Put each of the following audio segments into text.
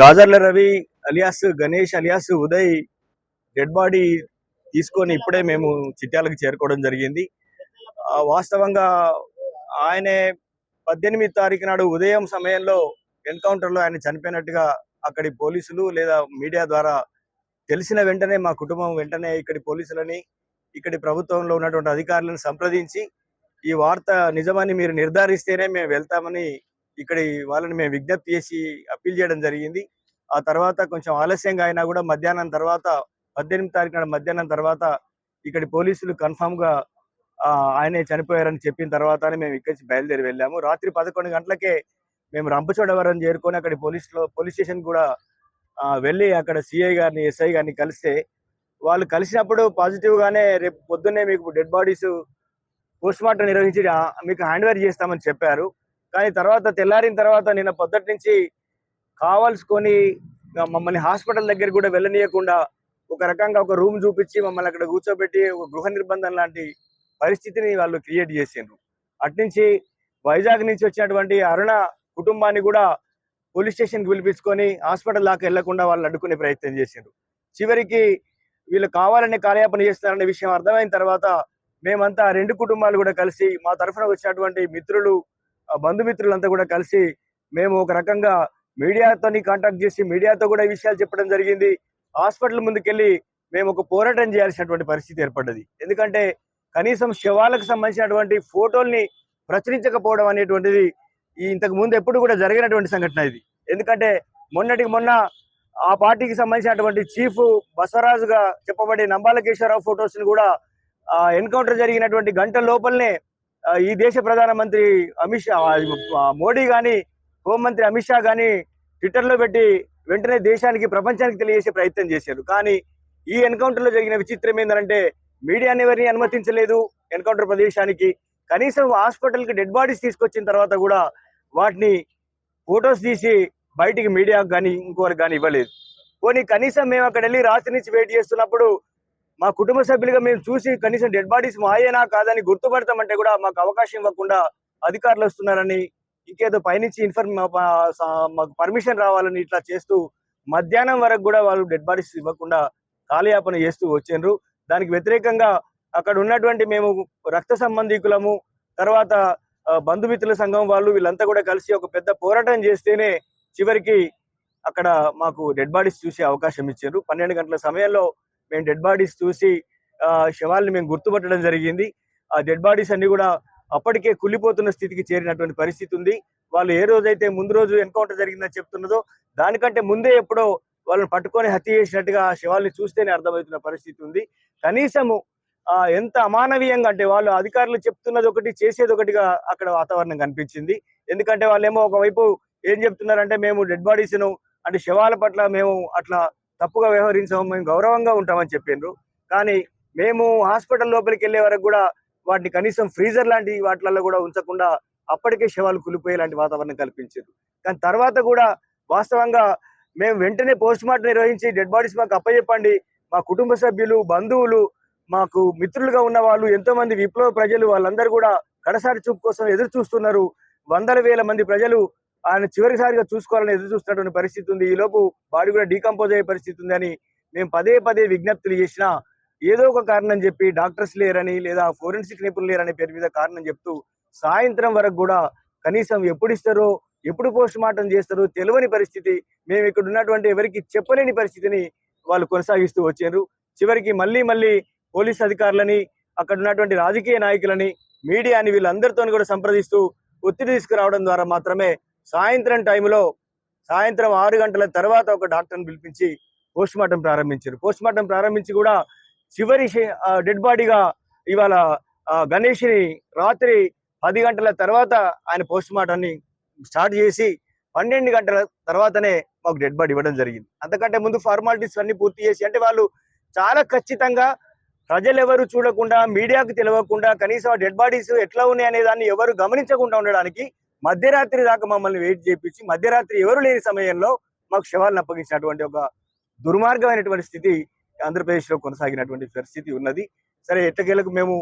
Gajarla Ravi alias Ganesh alias Uday dead body తీసుకొని ఇప్పుడే మేము చిట్యాలకు చేరుకోవడం జరిగింది. ఆ, వాస్తవంగా ఆయనే పద్దెనిమిది తారీఖు నాడు ఉదయం సమయంలో ఎన్కౌంటర్లో ఆయన చనిపోయినట్టుగా అక్కడి పోలీసులు లేదా మీడియా ద్వారా తెలిసిన వెంటనే మా కుటుంబం వెంటనే ఇక్కడి పోలీసులని ఇక్కడి ప్రభుత్వంలో ఉన్నటువంటి అధికారులను సంప్రదించి ఈ వార్త నిజమని మీరు నిర్ధారిస్తేనే మేము వెళ్తామని ఇక్కడ వాళ్ళని మేము విజ్ఞప్తి చేసి అప్పీల్ చేయడం జరిగింది. ఆ తర్వాత కొంచెం ఆలస్యంగా అయినా కూడా మధ్యాహ్నం తర్వాత పద్దెనిమిది తారీఖు నాడు మధ్యాహ్నం తర్వాత ఇక్కడి పోలీసులు కన్ఫామ్గా ఆ, ఆయనే చనిపోయారని చెప్పిన తర్వాతనే మేము ఇక్కడి నుంచి బయలుదేరి వెళ్ళాము. రాత్రి పదకొండు గంటలకే మేము రంపచోడవరం చేరుకొని అక్కడి పోలీస్లో పోలీస్ స్టేషన్ కూడా వెళ్ళి అక్కడ సిఐ గారిని ఎస్ఐ గారిని కలిస్తే వాళ్ళు కలిసినప్పుడు పాజిటివ్ గానే రేపు పొద్దున్నే మీకు డెడ్ బాడీస్ పోస్ట్ మార్టం నిర్వహించి మీకు హ్యాండ్ ఓవర్ చేస్తామని చెప్పారు. కానీ తర్వాత తెల్లారిన తర్వాత నిన్న పొద్దుటి నుంచి కావాల్సుకొని మమ్మల్ని హాస్పిటల్ దగ్గర కూడా వెళ్ళనీయకుండా ఒక రకంగా ఒక రూమ్ చూపించి మమ్మల్ని అక్కడ కూర్చోబెట్టి ఒక గృహ నిర్బంధం లాంటి పరిస్థితిని వాళ్ళు క్రియేట్ చేసిండ్రు. అట్నుంచి వైజాగ్ నుంచి వచ్చినటువంటి అరుణ కుటుంబాన్ని కూడా పోలీస్ స్టేషన్కి పిలిపించుకొని హాస్పిటల్ దాకా వెళ్ళకుండా వాళ్ళు అడ్డుకునే ప్రయత్నం చేసిండ్రు. చివరికి వీళ్ళు కావాలనే కార్యాపన చేస్తారనే విషయం అర్థమైన తర్వాత మేమంతా రెండు కుటుంబాలు కూడా కలిసి మా తరఫున వచ్చినటువంటి మిత్రులు బంధుమిత్రులంతా కూడా కలిసి మేము ఒక రకంగా మీడియాతో కాంటాక్ట్ చేసి మీడియాతో కూడా ఈ విషయాలు చెప్పడం జరిగింది. హాస్పిటల్ ముందుకెళ్ళి మేము ఒక పోరాటం చేయాల్సినటువంటి పరిస్థితి ఏర్పడ్డది. ఎందుకంటే కనీసం శవాలకు సంబంధించినటువంటి ఫోటోల్ని ప్రచురించకపోవడం అనేటువంటిది ఈ ఇంతకు ముందు ఎప్పుడు కూడా జరిగినటువంటి సంఘటన ఇది. ఎందుకంటే మొన్నటికి మొన్న ఆ పార్టీకి సంబంధించినటువంటి చీఫ్ బసవరాజుగా చెప్పబడే నంబాలకేశ్వరరావు ఫొటోస్ని కూడా ఎన్కౌంటర్ జరిగినటువంటి గంట లోపలనే ఈ దేశ ప్రధానమంత్రి అమిత్ షా మోడీ కానీ హోంమంత్రి అమిత్ షా కానీ ట్విట్టర్లో పెట్టి వెంటనే దేశానికి ప్రపంచానికి తెలియజేసే ప్రయత్నం చేశారు. కానీ ఈ ఎన్కౌంటర్లో జరిగిన విచిత్రం ఏంటంటే మీడియాని ఎవరిని అనుమతించలేదు ఎన్కౌంటర్ ప్రదేశానికి. కనీసం హాస్పిటల్కి డెడ్ బాడీస్ తీసుకొచ్చిన తర్వాత కూడా వాటిని ఫొటోస్ తీసి బయటికి మీడియాకు కానీ ఇంకోరికి కానీ ఇవ్వలేదు. పోనీ కనీసం మేము అక్కడ వెళ్ళి రాత్రి నుంచి వెయిట్ చేస్తున్నప్పుడు మా కుటుంబ సభ్యులుగా మేము చూసి కనీసం డెడ్ బాడీస్ మాయేనా కాదని గుర్తుపడతామంటే కూడా మాకు అవకాశం ఇవ్వకుండా అధికారులు వస్తున్నారని ఇంకేదో పైనుంచి ఇన్ఫర్మ్ మాకు పర్మిషన్ రావాలని ఇట్లా చేస్తూ మధ్యాహ్నం వరకు కూడా వాళ్ళు డెడ్ బాడీస్ ఇవ్వకుండా కాలయాపన చేస్తూ వచ్చిండ్రు. దానికి వ్యతిరేకంగా అక్కడ ఉన్నటువంటి మేము రక్త సంబంధికులము తర్వాత బంధుమిత్రుల సంఘం వాళ్ళు వీళ్ళంతా కూడా కలిసి ఒక పెద్ద పోరాటం చేస్తేనే చివరికి అక్కడ మాకు డెడ్ బాడీస్ చూసే అవకాశం ఇచ్చారు పన్నెండు గంటల సమయంలో మేము డెడ్ బాడీస్ చూసి శవాల్ని మేము గుర్తుపట్టడం జరిగింది. ఆ డెడ్ బాడీస్ అన్ని కూడా అప్పటికే కుళ్ళిపోతున్న స్థితికి చేరినటువంటి పరిస్థితి ఉంది. వాళ్ళు ఏ రోజైతే ముందు రోజు ఎన్కౌంటర్ జరిగిందని చెప్తున్నదో దానికంటే ముందే ఎప్పుడో వాళ్ళని పట్టుకొని హత్య చేసినట్టుగా ఆ శవాల్ని చూస్తేనే అర్థమవుతున్న పరిస్థితి ఉంది. కనీసము ఎంత అమానవీయంగా అంటే వాళ్ళు అధికారులు చెప్తున్నది ఒకటి చేసేది ఒకటిగా అక్కడ వాతావరణం కనిపించింది. ఎందుకంటే వాళ్ళేమో ఒకవైపు ఏం చెప్తున్నారంటే మేము డెడ్ బాడీస్ను అంటే శవాల పట్ల మేము అట్లా తప్పుగా వ్యవహరించాము మేము గౌరవంగా ఉంటామని చెప్పిండ్రు. కానీ మేము హాస్పిటల్ లోపలికి వెళ్ళే వరకు కూడా వాటిని కనీసం ఫ్రీజర్ లాంటి వాటిలలో కూడా ఉంచకుండా అప్పటికే శవాలు కులిపోయే లాంటి వాతావరణం కల్పించారు కానీ తర్వాత కూడా వాస్తవంగా మేము వెంటనే పోస్ట్ మార్టం నిర్వహించి డెడ్ బాడీస్ మాకు అప్పచెప్పండి మా కుటుంబ సభ్యులు బంధువులు మాకు మిత్రులుగా ఉన్న వాళ్ళు ఎంతో మంది విప్లవ ప్రజలు వాళ్ళందరూ కూడా కడసారి చూపు కోసం ఎదురు చూస్తున్నారు. వందల వేల మంది ప్రజలు ఆయన చివరిసారిగా చూసుకోవాలని ఎదురు చూస్తున్నటువంటి పరిస్థితి ఉంది. ఈ లోపు బాడీ కూడా డీకంపోజ్ అయ్యే పరిస్థితి ఉంది అని మేము పదే పదే విజ్ఞప్తులు చేసినా ఏదో ఒక కారణం చెప్పి డాక్టర్స్ లేరని లేదా ఫోరెన్సిక్ నిపుణులు లేరనే పేరు మీద కారణం చెప్తూ సాయంత్రం వరకు కూడా కనీసం ఎప్పుడు ఇస్తారో ఎప్పుడు పోస్ట్ మార్టం చేస్తారో తెలియని పరిస్థితి. మేము ఇక్కడ ఉన్నటువంటి ఎవరికి చెప్పలేని పరిస్థితిని వాళ్ళు కొనసాగిస్తూ వచ్చారు. చివరికి మళ్ళీ మళ్ళీ పోలీస్ అధికారులని అక్కడ ఉన్నటువంటి రాజకీయ నాయకులని మీడియాని వీళ్ళందరితో కూడా సంప్రదిస్తూ ఒత్తిడి తీసుకురావడం ద్వారా మాత్రమే సాయంత్రం టైంలో సాయంత్రం ఆరు గంటల తర్వాత ఒక డాక్టర్ని పిలిపించి పోస్ట్ మార్టం ప్రారంభించారు. పోస్ట్ మార్టం ప్రారంభించి కూడా చివరి డెడ్ బాడీగా ఇవాళ గణేష్ని రాత్రి పది గంటల తర్వాత ఆయన పోస్ట్ మార్టాన్ని స్టార్ట్ చేసి పన్నెండు గంటల తర్వాతనే మాకు డెడ్ బాడీ ఇవ్వడం జరిగింది. అంతకంటే ముందు ఫార్మాలిటీస్ అన్ని పూర్తి చేసి అంటే వాళ్ళు చాలా ఖచ్చితంగా ప్రజలు ఎవరు చూడకుండా మీడియాకు తెలియకుండా కనీసం డెడ్ బాడీస్ ఎట్లా ఉన్నాయి అనే దాన్ని ఎవరు గమనించకుండా ఉండడానికి మధ్యరాత్రి దాకా మమ్మల్ని వెయిట్ చేపించి మధ్యరాత్రి ఎవరు లేని సమయంలో మాకు శవాలను అప్పగించినటువంటి ఒక దుర్మార్గమైనటువంటి స్థితి ఆంధ్రప్రదేశ్లో కొనసాగినటువంటి పరిస్థితి ఉన్నది. సరే ఎట్టకేలకు మేము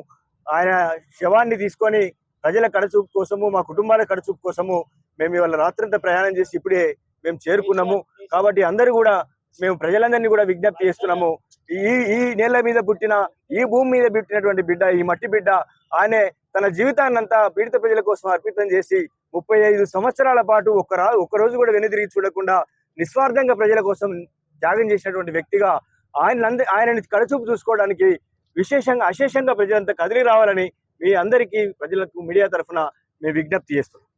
ఆయన శవాన్ని తీసుకొని ప్రజల కడచూపు కోసము మా కుటుంబాల కడచూపు కోసము మేము ఇవాళ రాత్రంతా ప్రయాణం చేసి ఇప్పుడే మేము చేరుకున్నాము. కాబట్టి అందరూ కూడా మేము ప్రజలందరినీ కూడా విజ్ఞప్తి చేస్తున్నాము. ఈ ఈ నేల మీద పుట్టిన ఈ భూమి మీద పుట్టినటువంటి బిడ్డ ఈ మట్టి బిడ్డ ఆయనే తన జీవితాన్నంతా పీడిత ప్రజల కోసం అర్పితం చేసి ముప్పై ఐదు సంవత్సరాల పాటు ఒక్క రా ఒక్క రోజు కూడా వెనుదిరిగి చూడకుండా నిస్వార్థంగా ప్రజల కోసం త్యాగం చేసినటువంటి వ్యక్తిగా ఆయన ఆయనని కడచూపు చూసుకోవడానికి విశేషంగా అశేషంగా ప్రజలంతా కదిలి రావాలని మీ అందరికీ ప్రజలకు మీడియా తరఫున మేము విజ్ఞప్తి చేస్తున్నాం.